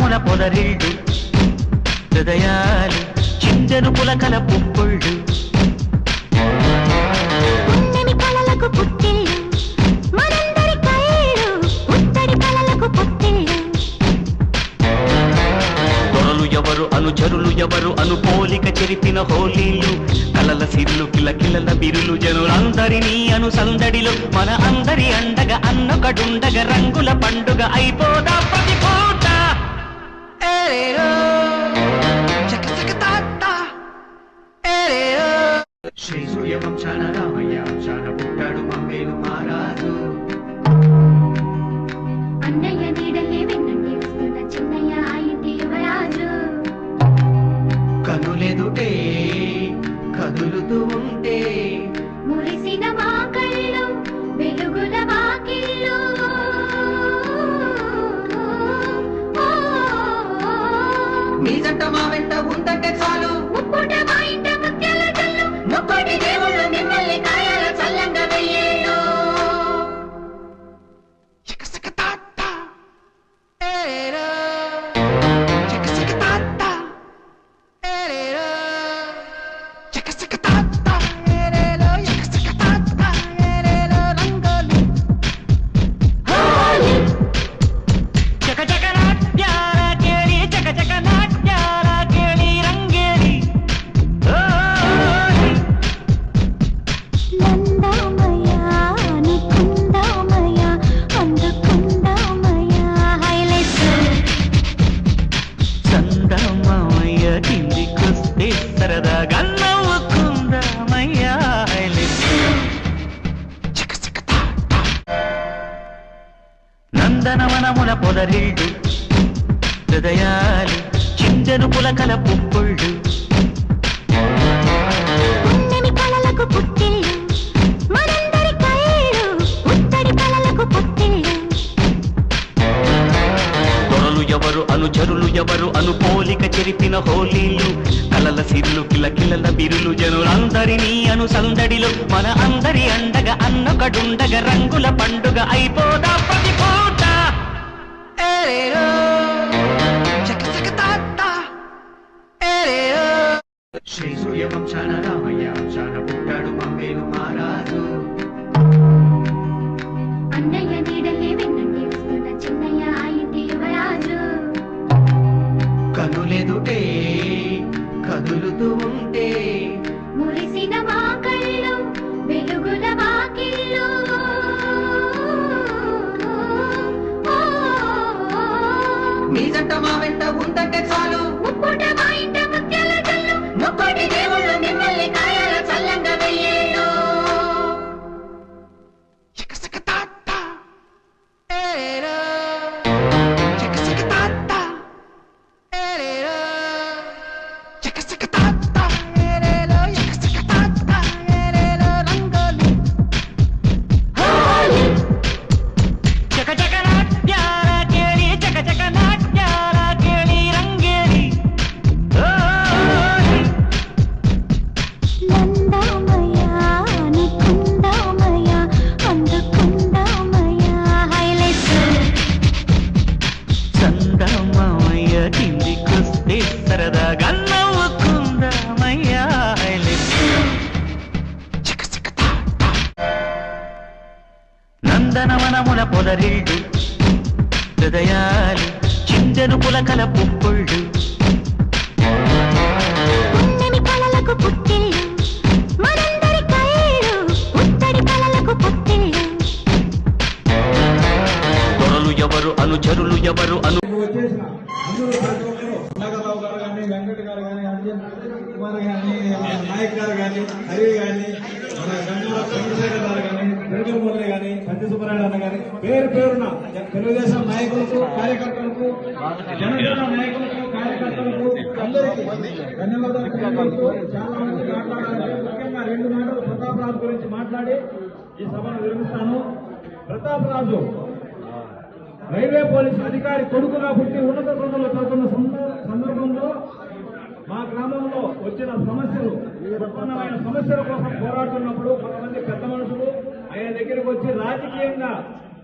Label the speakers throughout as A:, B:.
A: నందనవనముల పొదరిల్లు హృదయాలు చిందెను పులకల పుప్పుళ్ళు. ఎవరు అనుచరులు ఎవరు అను పోలిక చెరిపిన హోలీలు. కలల సిర్లు కిల కిలల బిరులు జనులందరినీ అను సందడిలో మన అందరి అండగా అన్నొకడుండగా రంగుల పండుగ అయిపోదా శ్రీ సూర్యవంశాన రామయ్య వంశాన పుట్టాడు మమ్మేలు మహారాజు
B: అన్నయ్య నీడలే వెన్నంటి వస్తున్న చిన్నయ్య ఆ ఇంటి యువరాజు.
A: కనులెదుటే కదులుతూ కదా గన్నవ్వుకుందామయ్యా నందనవనముల పొదరిల్లు హృదయాలు చిందెను పులకల కలిసిన హోలీలు కలల సిర్లు కిల కిలల బిరులు జనులందరినీ అనుసందడిలో మన అందరి అండగా అన్నొకడుండగా రంగుల పండుగ అయిపోదా ప్రతి పూట? శ్రీ సూర్యవంశాన రామయ్య వంశాన పుట్టాడు కనులెదుటే కదులుతూ ఉంటే.
B: మురిసిన మా కళ్ళు వెలుగుల వాకిళ్ళు.
A: జంట మా వెంట ఉందంటే చాలు.
B: ముక్కుట మా ఇంట
A: చందమామయ్య కిందికొస్తే సరదాగా నవ్వుకుందామయ్యా నందనవనముల పొదరిల్లు హృదయాలు చిందెను పులకల పుప్పుళ్ళు ఎవరు అనుచరులు ఎవరు అను
C: వచ్చేసిన. గారు కానీ వెంకట గారు కుమార్ కానీ నాయక్ గారు కానీ హరి కానీ మన గంగుల చంద్రశేఖర్ గారు కానీ వెంకట మురళి కానీ సుబ్బారాయుడు అన్న కానీ పేరు పేరున తెలుగుదేశం నాయకులకు కార్యకర్తలకు జనసేన నాయకులకు కార్యకర్తలకు అందరికీ ధన్యవాదాలు తెలియజేస్తూ చాలా మంది మాట్లాడాలి. ముఖ్యంగా రెండు మాటలు ప్రతాప్ రాజు గురించి మాట్లాడి ఈ సభను విరమిస్తాను. ప్రతాప్ రాజు రైల్వే పోలీసు అధికారి కొడుకుగా పుట్టి ఉన్నత చదువులు పడుతున్న సందర్భంలో మా గ్రామంలో వచ్చిన సమస్యలు ప్రధానమైన సమస్యల కోసం పోరాడుతున్నప్పుడు కొంతమంది పెద్ద మనుషులు ఆయన దగ్గరికి వచ్చి రాజకీయంగా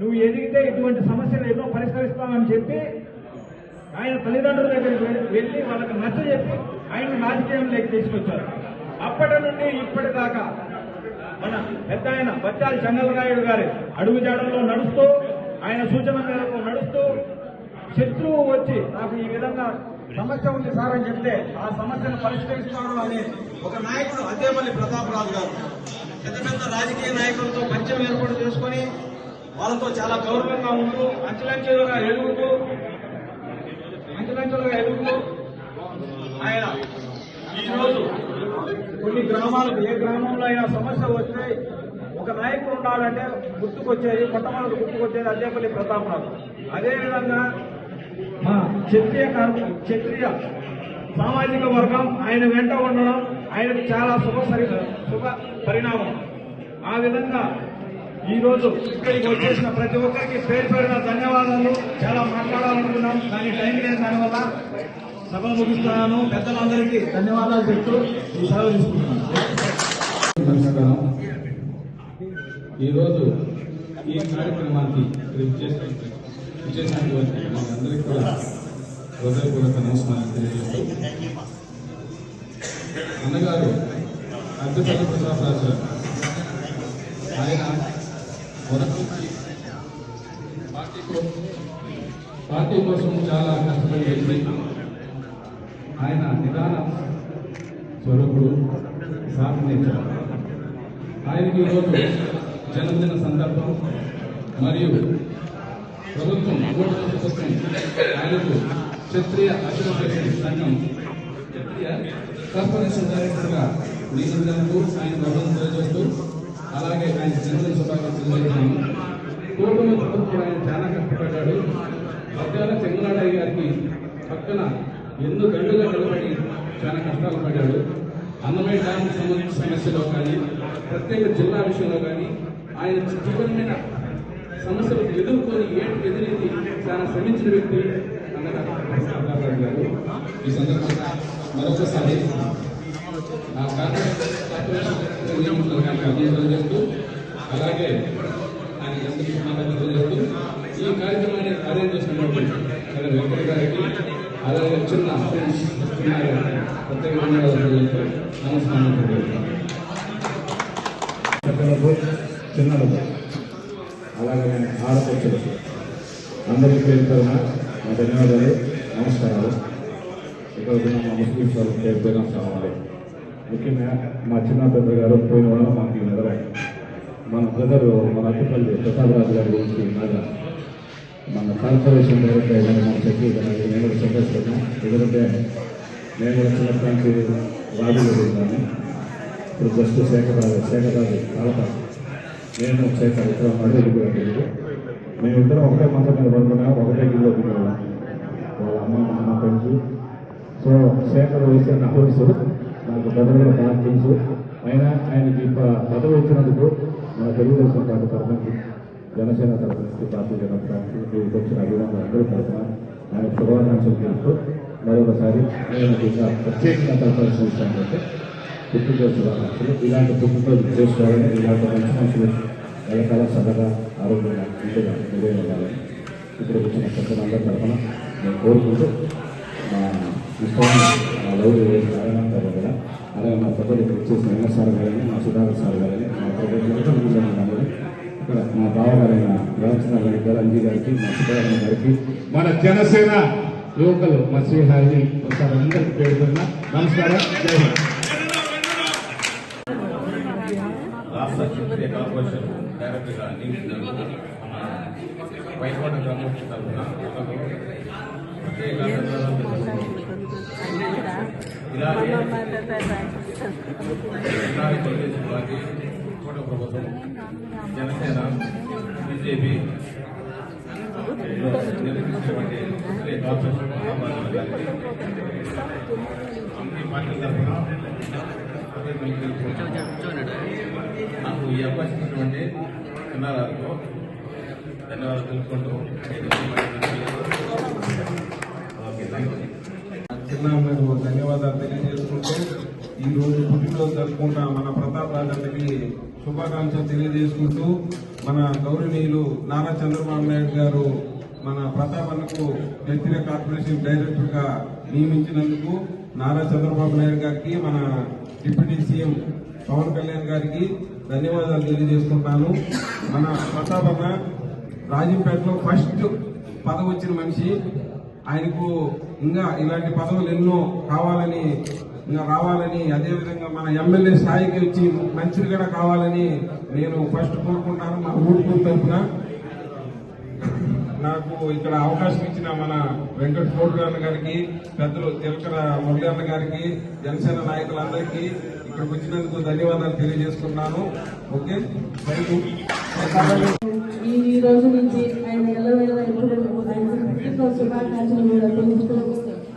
C: నువ్వు ఎదిగితే ఇటువంటి సమస్యలు ఎన్నో పరిష్కరిస్తామని చెప్పి ఆయన తల్లిదండ్రుల దగ్గరికి వె- వెళ్ళి వాళ్ళకి నచ్చ చెప్పి ఆయన రాజకీయంలోకి తీసుకొచ్చారు. అప్పటి నుండి ఇప్పటిదాకా మన పెద్ద ఆయన బచ్చాలి చెంగలరాయుడు గారి అడుగుజాడల్లో నడుస్తూ ఆయన సూచన మేరకు నడుస్తూ శత్రువు వచ్చి నాకు ఈ విధంగా సమస్య ఉంది సార్ అని చెప్తే ఆ సమస్యను పరిష్కరిస్తాడు అని ఒక నాయకుడు అదేపల్లి ప్రతాప్ రాజు గారు. పెద్ద పెద్ద రాజకీయ నాయకులతో పరిచయం ఏర్పాటు చేసుకొని వాళ్ళతో చాలా గౌరవంగా ఉంటూ అంచెలంచెలుగా ఎదుగుతూ అంచెలంచెలుగా ఎదుగుతూ ఆయన ఈరోజు కొన్ని గ్రామాలకు ఏ గ్రామంలో అయినా సమస్య వస్తే ఒక నాయకుడు ఉండాలంటే గుర్తుకొచ్చేది మొట్టమొదటి గుర్తుకొచ్చేది అదేపల్లి ప్రతాపరావు అదేవిధంగా మా క్షత్రియ క్షత్రియ సామాజిక వర్గం ఆయన వెంట ఉండడం ఆయనకు చాలా శుభ శుభ పరిణామం. ఆ విధంగా ఈరోజు ఇక్కడికి వచ్చేసిన ప్రతి ఒక్కరికి పేరు పేరున ధన్యవాదాలు చాలా మాట్లాడాలనుకున్నాం. కానీ టైం లేదు దానివల్ల. సభ ముగిస్తున్నాను. పెద్దలందరికీ ధన్యవాదాలు చెప్తూ ఈ సెలవు తీసుకుంటున్నాను.
D: ఈరోజు ఈ కార్యక్రమానికి విచ్చేసిన విచ్చేసినటువంటి అందరికీ కూడా హృదయపూర్వక నమస్కారం తెలియజేస్తూ అన్నగారు అద్దెపల్లి ప్రసాద్ రాజు ఆయన మొదటి పార్టీ కో- పార్టీ కోసం చాలా కష్టపడి వెళ్ళి ఆయన నిదాన స్వరూపుడు సాధించారు ఆయనకి ఈరోజు జన్మదిన సందర్భం మరియు ప్రభుత్వం ఓటు ప్రభుత్వం ఆయనకు క్షత్రియ అసోసియేషన్ సంఘం క్షత్రియ కార్పొరేషన్ డైరెక్టర్గా నియమించినందుకు ఆయన గౌరవం తెలియజేస్తూ అలాగే ఆయన జన్మదిన శుభాకాంక్షలు తెలియజేశాను కూటమి ప్రభుత్వం ఆయన చాలా కష్టపడ్డాడు పద్యాల చెంగనాడయ్య గారికి పక్కన ఎన్నో గంటలుగా నిలబడి చాలా కష్టాలు పడ్డాడు. అన్నమయ్య డ్యామ్ సంబంధించిన సమస్యలో కానీ ప్రత్యేక జిల్లా విషయంలో కానీ ఆయన తీవ్రమైన సమస్యలు ఎదుర్కొని ఏంటి ఎదురైంది చాలా శ్రమించిన వ్యక్తి అన్నగారు గారు ఈ సందర్భంగా మరొకసారి ఆ కార్పొరేషన్ చేస్తూ అలాగే ఆయన అందరికీ తెలియజేస్తూ ఈ కార్యక్రమాన్ని అరేంజ్ చేసినటువంటి వెంకట గారికి అలాగే చిన్న ప్రత్యేక ధన్యవాదాలు తెలియజేస్తూ నమస్కారం. తెలియజేస్తాను
E: పెద్దలకు చిన్నలకు అలాగే ఆడపడుచులకు అందరికీ పేరు పేరున నా ధన్యవాదాలు నమస్కారాలు ఇక్కడ ఉన్న మా ముస్లిం సార్ పేరు పేరున సలామాలు ముఖ్యంగా మా చిన్న పెద్ద గారు పోయిన వాళ్ళు మాకు ఎదురాయి మన బ్రదరు మన అట్టుపల్లి ప్రతాపరాజు గారి గురించి ఇలాగా మన కార్పొరేషన్ డైరెక్టర్ అయిన మన చెప్పి నేను కూడా సంతోషపడ్డాను ఎందుకంటే నేను కూడా చిన్నప్పటి నుంచి రాజులు జస్ట్ శేఖరాజు శేఖరాజు కలప నేను శేఖర్ ఇక్కడ మళ్ళీ వెళ్ళిపోయాను మేము ఇద్దరం ఒకటే మంచం మీద పడుకున్నా ఒకటే గిల్లో తినేవాళ్ళం వాళ్ళ అమ్మ నాన్న ఫ్రెండ్స్ సో శేఖర్ వేసే నా వయసు నాకు బ్రదర్ కూడా బాగా తెలుసు. అయినా ఆయనకి పదవి ఇచ్చినందుకు మన తెలుగుదేశం పార్టీ తరఫునకి జనసేన తరఫునకి భారతీయ జనతా పార్టీ వచ్చిన అభిమానులు అందరూ తరఫున ఆయన శుభాకాంక్షలు తెలుస్తూ మరొకసారి నేను ఇంకా ప్రత్యేకంగా తరఫు ఇస్తానంటే పుట్టినరోజు శుభాకాంక్షలు ఇలాంటి పుట్టినరోజు చేసుకోవాలని ఇలాంటి మంచి మనుషులు ఎల్లకాల సరదా ఆరోగ్యంగా ఇంటిగా నిలవ ఉండాలని ఇప్పుడు వచ్చిన పెద్దలందరి తరఫున నేను కోరుకుంటూ మా ఇష్టమైన మా లవ్ నారాయణ గారు కూడా అలాగే మా పెద్దలు ఇక్కడ వచ్చేసిన వెంకట సార్ గారని మా సుధాకర్ సార్ గారని మా ప్రభుత్వం ఇక్కడ మా బావగారైన రామచంద్ర గారి గారు అంజీ గారికి మా సుధాకర్ గారికి మన జనసేన యువకులు మా శ్రీహారిని ఒకసారి అందరికీ పేరు పేరున నమస్కారం. జై హింద్.
D: రాష్ట్ర క్షత్రియ కార్పొరేషన్ డైరెక్టర్గా నియమించినందుకు పైకోట గ్రామం తరఫున ప్రత్యేక ధన్యవాదాలు తెలుపుతున్నాను. ఇలాగే ఇలాగే తెలుగుదేశం పార్టీ కోట ప్రభుత్వం జనసేన బీజేపీ నిర్మించినటువంటి క్షత్రియ కార్పొరేషన్ మహాభారత గారికి అన్ని నాకు ఈ అవకాశం ఇచ్చినటువంటి చిన్నారాలకు ధన్యవాదాలు. తెలుసుకుంటూ ఓకే థ్యాంక్ యూ
F: ధన్యవాదాలు తెలియజేసుకుంటూ ఈ రోజు పుట్టినరోజు జరుపుకుంటా మన ప్రతాప్ రాజన్నకి శుభాకాంక్షలు తెలియజేసుకుంటూ మన గౌరవనీయులు నారా చంద్రబాబు నాయుడు గారు మన ప్రతాపన్నకు వ్యక్తిగత కార్పొరేషన్ డైరెక్టర్గా నియమించినందుకు నారా చంద్రబాబు నాయుడు గారికి మన డిప్యూటీ సీఎం పవన్ కళ్యాణ్ గారికి ధన్యవాదాలు తెలియజేసుకుంటాను. మన ప్రతాపన్న రాజంపేటలో ఫస్ట్ పదవి వచ్చిన మనిషి. ఆయనకు ఇంకా ఇలాంటి పదవులు ఎన్నో కావాలని ఇంకా రావాలని అదేవిధంగా మన ఎమ్మెల్యే స్థాయికి వచ్చి మంత్రి కూడా కావాలని నేను ఫస్ట్ కోరుకుంటాను మా ఊరుకు తరఫున నాకు ఇక్కడ అవకాశం ఇచ్చిన మన వెంకట గౌడ్ గారికి పెద్దలు తిలకర మురళి అన్న గారికి జనసేన నాయకులందరికీ ఇక్కడికి వచ్చినందుకు ధన్యవాదాలు తెలియజేస్తున్నాను ఓకే? థ్యాంక్ యూ
G: ఈ రోజు నుంచి ఆయన ఎల్లవేళ ఎప్పుడు ఆయన శుభాకాంక్షలు కూడా తెలుపుతూ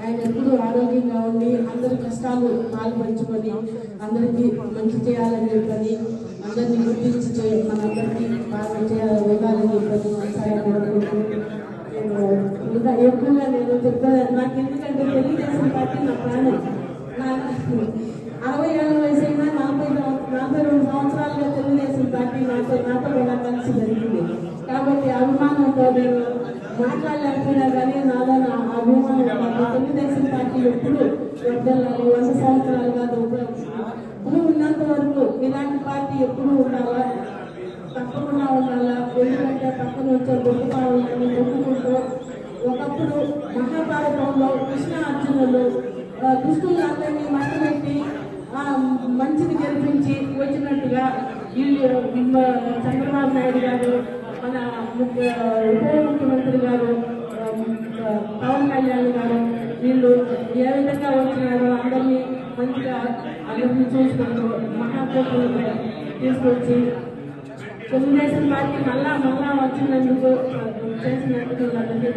G: ఆయన ఎప్పుడు ఆరోగ్యంగా ఉండి అందరి కష్టాలు పాల్పంచుకొని అందరికీ మంచి చేయాలని చెప్పని అందరినీ గుర్తించి మనందరికీ బాగా చేయాలని వెళ్ళాలని చెప్పని ఇంకా నేను చెప్తాను నాకు ఎందుకంటే తెలుగుదేశం పార్టీ నా ప్రాణం. నా అరవై ఏళ్ళ వయసు అయినా నలభై నలభై రెండు సంవత్సరాలుగా తెలుగుదేశం పార్టీ నాతో నాతో కూడా కలిసి జరిగింది. కాబట్టి అభిమానంతో నేను మాట్లాడలేకపోయినా కానీ నాలో నా అభిమానం తెలుగుదేశం పార్టీ ఎప్పుడు వద్దలాలి వంద సంవత్సరాలు కాదు భూమి ఉన్నంత వరకు ఇలాంటి పార్టీ ఎప్పుడు ఉండాలా? తప్పకుండా ఉండాలా? ఎందుకంటే పక్కన వచ్చే గొప్పవాళ్ళని మొక్కుకుంటూ ఒకప్పుడు మహాభారతంలో కృష్ణ అర్జునులు ఆ, దుష్టులందరినీ మట్టబెట్టి మంచిని గెలిపించి వచ్చినట్టుగా వీళ్ళు చంద్రబాబు నాయుడు గారు మన ముఖ్య ఉప ముఖ్యమంత్రి గారు పవన్ కళ్యాణ్ గారు వీళ్ళు ఏ విధంగా వచ్చినారో అందరినీ మంచిగా అందరినీ చూసుకుంటూ మహాకూటమి తీసుకొచ్చి తెలుగుదేశం పార్టీ మళ్ళా మళ్ళా వచ్చినందుకు చేసినందుకు అందరికీ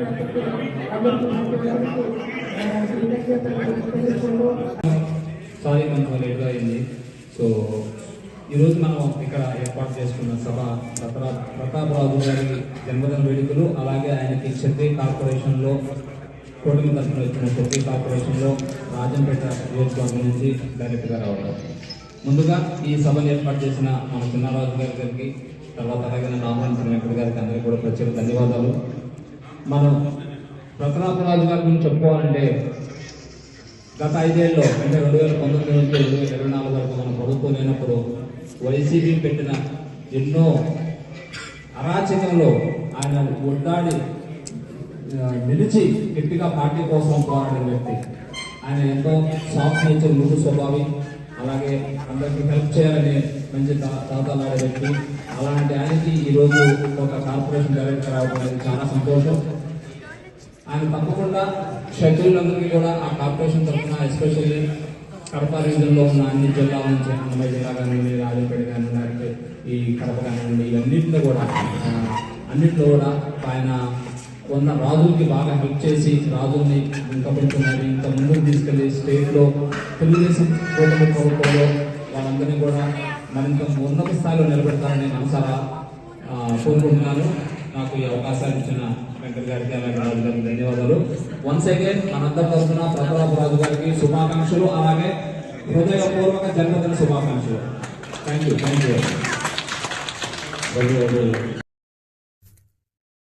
H: సారీ కొంచెం లేట్గా అయింది. సో ఈరోజు మనం ఇక్కడ ఏర్పాటు చేసుకున్న సభ ప్రతా ప్రతాపరాజు గారి జన్మదిన వేడుకలు అలాగే ఆయనకి క్షత్రియ కార్పొరేషన్లో కూటమి తరఫున వచ్చిన క్షత్రియ కార్పొరేషన్లో రాజంపేట నియోజకవర్గం నుంచి డైరెక్ట్గా రావడం. ముందుగా ఈ సభను ఏర్పాటు చేసిన మన చిన్నరాజు గారి గారికి తర్వాత అలాగే రామచంద్ర వెంకట గారికి అందరికీ కూడా ప్రత్యేక ధన్యవాదాలు. మనం ప్రతాపరాజు గారి గురించి చెప్పుకోవాలంటే గత ఐదేళ్ళలో అంటే రెండు వేల పంతొమ్మిది నుంచి రెండు వేల ఇరవై నాలుగు వరకు మన ప్రభుత్వం లేనప్పుడు వైసీపీ పెట్టిన ఎన్నో అరాచకంలో ఆయన ఒడ్డాడి నిలిచి గట్టిగా పార్టీ కోసం పోరాడిన వ్యక్తి. ఆయన ఎంతో సాఫ్ట్ నేచర్ ముందు స్వభావి. అలాగే అందరికీ హెల్ప్ చేయాలని మంచి తాతలాడే వ్యక్తి అలాంటి ఆయనకి ఈరోజు ఒక కార్పొరేషన్ డైరెక్టర్ రావడం అనేది చాలా సంతోషం. ఆయన తప్పకుండా క్షత్రియులందరికీ కూడా ఆ కార్పొరేషన్ తరఫున ఎస్పెషల్లీ కడప రీజన్లో ఉన్న అన్ని జిల్లాల నుంచి అన్నమయ్య జిల్లా కానివ్వండి రాజంపేట కానివ్వండి అంటే ఈ కడప కానివ్వండి ఇవన్నింటిలో కూడా అన్నింటిలో కూడా ఆయన ఉన్న రాజులకి బాగా హెల్ప్ చేసి రాజుల్ని ఇంకా కొంచెం ఇంకా ముందుకు తీసుకెళ్ళి స్టేట్లో తెలుగుదేశం కూటమి ప్రభుత్వంలో వాళ్ళందరినీ కూడా మరింత ఉన్నత స్థాయిలో నిలబెడతారని మనసారా కోరుకుంటున్నాను. నాకు ఈ అవకాశాలు ఇచ్చిన వెంకట గారికి అలాగే రాజు గారికి ధన్యవాదాలు. వన్స్ అగైన్ మనందరి తరఫున ప్రతాప్ రాజు గారికి శుభాకాంక్షలు అలాగే హృదయపూర్వక జన్మదిన శుభాకాంక్షలు. Thank you thank you